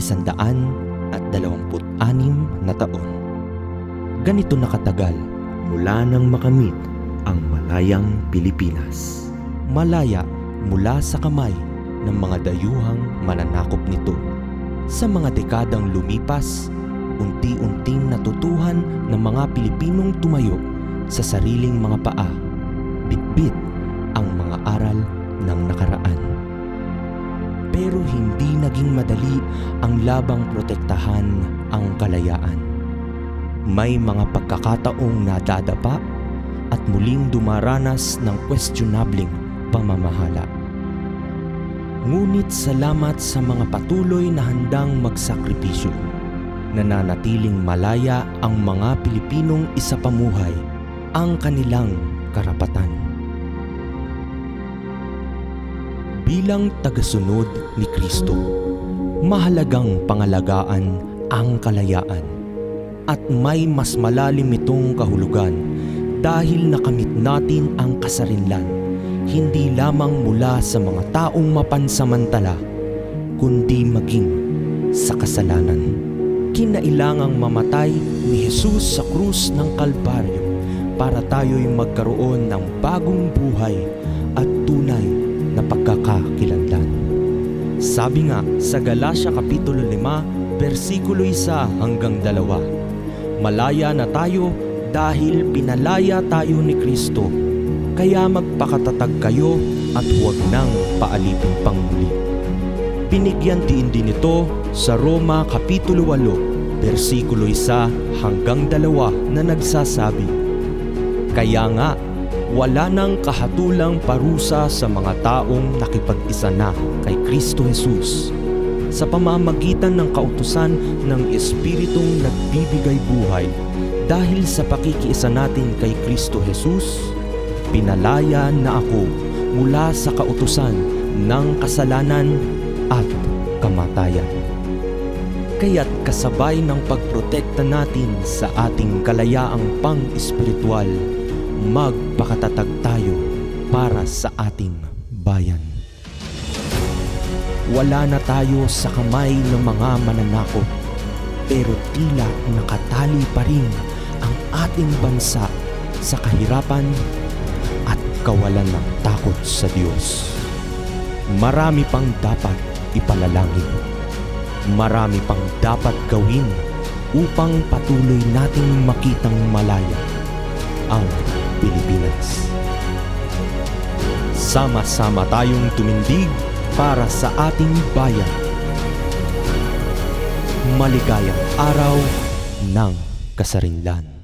isandaan at dalawamput anim na taon. Ganito nakatagal mula nang makamit ang malayang Pilipinas. Malaya mula sa kamay ng mga dayuhang mananakop nito. Sa mga dekadang lumipas, unti-unting natutuhan ng mga Pilipinong tumayo sa sariling mga paa, bitbit ang mga aral ng nakaraan. Pero hindi naging madali ang labang protektahan ang kalayaan. May mga pagkakataong nadadapa at muling dumaranas ng questionabling pamamahala. Ngunit salamat sa mga patuloy na handang magsakripisyo. Nananatiling malaya ang mga Pilipinong isapamuhay ang kanilang karapatan. Bilang tagasunod ni Kristo, mahalagang pangalagaan ang kalayaan at may mas malalim itong kahulugan dahil nakamit natin ang kasarinlan hindi lamang mula sa mga taong mapansamantala kundi maging sa kasalanan. Kinailangang mamatay ni Jesus sa krus ng Kalbaryo para tayo'y magkaroon ng bagong buhay at tunay na pagkakakilanlan. Sabi nga sa Galacia Kapitulo 5, versikulo 1 hanggang 2, Malaya na tayo dahil pinalaya tayo ni Kristo, kaya magpakatatag kayo at huwag nang paalipin pang muli. Binigyan din din ito sa Roma Kapitulo 8, versikulo 1 hanggang 2 na nagsasabi, Kaya nga, wala nang kahatulang parusa sa mga taong nakipag-isa na kay Kristo Jesus sa pamamagitan ng kautusan ng Espiritong nagbibigay buhay dahil sa pakikiisa natin kay Kristo Jesus, pinalaya na ako mula sa kautusan ng kasalanan at kamatayan. Kaya't kasabay ng pagprotekta natin sa ating kalayaang pang-espiritual, magpakatatag tayo para sa ating bayan. Wala na tayo sa kamay ng mga mananakop, pero tila nakatali pa rin ang ating bansa sa kahirapan at kawalan ng takot sa Diyos. Marami pang dapat ipalalangin. Marami pang dapat gawin upang patuloy nating makitang malaya ang Pilipinas. Sama-sama tayong tumindig para sa ating bayan. Maligayang araw ng kasarinlan.